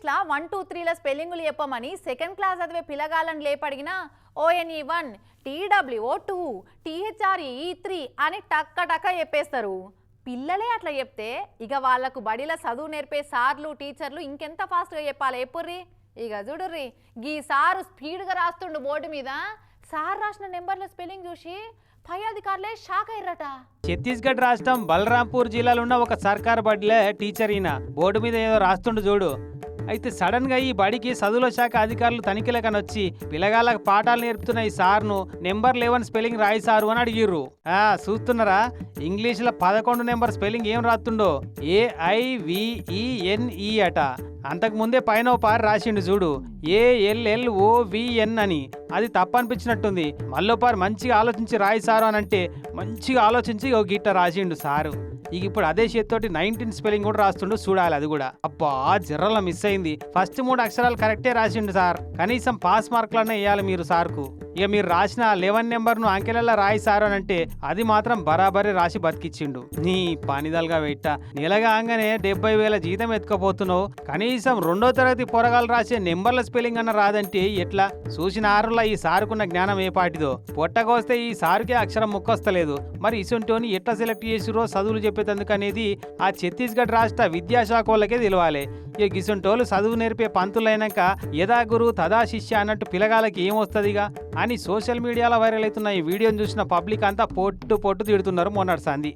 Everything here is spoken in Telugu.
ఇంగ్లీష్లో వన్ టూ త్రీల స్పెల్లింగులు చెప్పమని సెకండ్ క్లాస్ చదివే పిల్లగాళ్ళని లేపడిగినా O N E one T W O two T H R E E three అని టక్క టక్క చెప్పేస్తారు. పిల్లలే అట్లా చెప్తే ఇక వాళ్ళకు బడిలో చదువు నేర్పే సార్లు టీచర్లు ఇంకెంత ఫాస్ట్గా చెప్పాలి? ఎప్పుర్రి ఇక చూడుర్రి. గీ సారు స్పీడ్గా రాస్తుండు బోర్డు మీద. సార్ రాసిన నెంబర్ల స్పెల్లింగ్ చూసి పై అధికారులే షాక్ అయ్యారట. ఛత్తీస్గఢ్ రాష్ట్రం బలరాంపూర్ జిల్లాలో ఉన్న ఒక సర్కార్ బడిలే టీచర్ ఈయన. బోర్డు మీద ఏదో రాస్తుండు చూడు. అయితే సడన్గా ఈ బడికి చదువుల శాఖ అధికారులు తనిఖీలకని వచ్చి పిల్లగాళ్ళకి పాఠాలు నేర్పుతున్న ఈ సార్ను నెంబర్ లెవెన్ స్పెల్లింగ్ రాయి సారు అని అడిగిర్రు. ఆ చూస్తున్నారా? ఇంగ్లీష్లో పదకొండు నెంబర్ స్పెల్లింగ్ ఏం రాస్తుండో? ఏఐవిఈఎన్ఈ అట. అంతకు ముందే పైన ఓ పారి రాసిండు చూడు. ఏఎల్ఎల్ఓవిఎన్ అని. అది తప్పనిపించినట్టుంది. మళ్ళీ మంచిగా ఆలోచించి రాయి సారు అని అంటే మంచిగా ఆలోచించి ఓ గిట్ట రాసిండు సారు. ఇక ఇప్పుడు అదే చేతితోటి నైన్టీన్ స్పెల్లింగ్ కూడా రాస్తుండు చూడాలి అది కూడా. అబ్బా జర్రలో మిస్ అయింది. ఫస్ట్ మూడు అక్షరాలు కరెక్టే రాసిండు సార్. కనీసం పాస్ మార్కులన్నా వేయాలి మీరు సార్కు. ఇక మీరు రాసిన లెవెన్ నెంబర్ను అంకెలలో రాయి సార్ అని అంటే అది మాత్రం బరాబరి రాసి బతికిచ్చిండు. నీ పనిదలుగా పెట్ట నెలగాగానే డెబ్బై వేల జీతం ఎత్తుకపోతున్నావు. కనీసం రెండో తరగతి పొరగాలు రాసే నెంబర్ల స్పెల్లింగ్ అన్న రాదంటే ఎట్లా? చూసిన ఆరులా ఈ సారుకున్న జ్ఞానం ఏ పాటిదో? పొట్టకొస్తే ఈ సారుకే అక్షరం ముక్కొస్తలేదు. మరి ఇసుంటోని ఎట్లా సెలెక్ట్ చేసిరో చదువులు చెప్పేటందుకు అనేది ఆ ఛత్తీస్గఢ్ రాష్ట్ర విద్యాశాఖ వాళ్ళకే తెలియాలి ఇక గిసుంటోళ్ళు చదువు నేర్పే పంతులైనాక యథా గురు తదా శిష్య అన్నట్టు పిల్లగాలకి ఏమొస్తుందిగా? అని సోషల్ మీడియాలో వైరల్ అవుతున్న ఈ వీడియోని చూసిన పబ్లిక్ అంతా పొట్టు పొట్టు తిడుతున్నారు మొన్నటి సంది